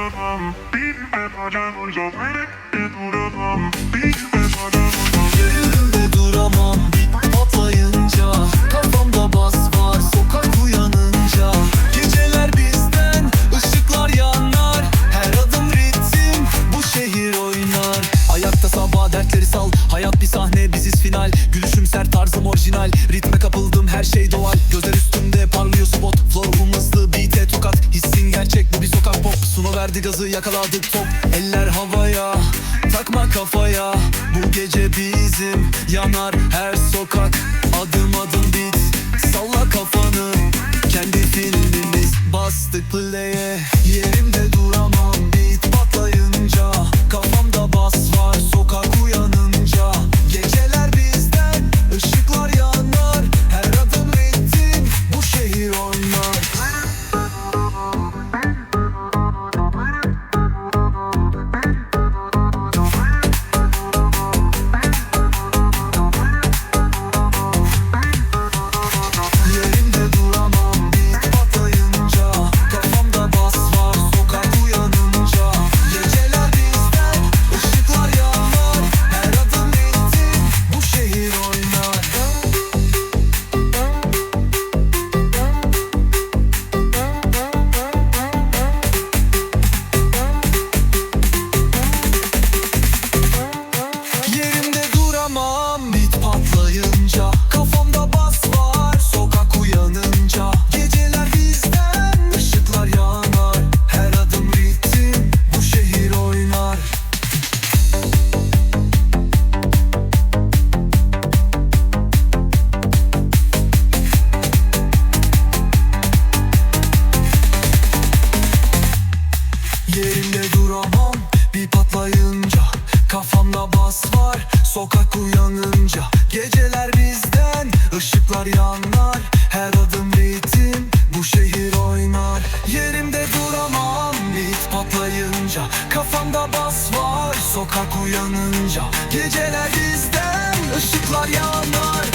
duramam uzatmayı duramam Bilmeden Yerimde duramam Patlayınca Kafamda bas var Sokak uyanınca Geceler bizden ışıklar yanar Her adım ritim Bu şehir oynar Ayakta sabah dertleri sal Hayat bir sahne biziz final. Gülüşüm sert tarzım orijinal. Ritme kapıldım her şey doğal. Gözler gerçek bu bir sokak pop. Sunu verdi gazı yakaladık top. Eller havaya Takma kafaya. Bu gece bizim Yanar her sokak. Adım adım bit Salla kafanı. Kendi filmimiz Bastık play'e Yerimde duramam. Bir patlayınca Kafamda bas var. Sokak uyanınca Geceler bizden. Işıklar yanar Her adım ritim. Bu şehir oynar. Yerimde duramam. Bit patlayınca Kafamda bas var. Sokak uyanınca Geceler bizden. Işıklar yanar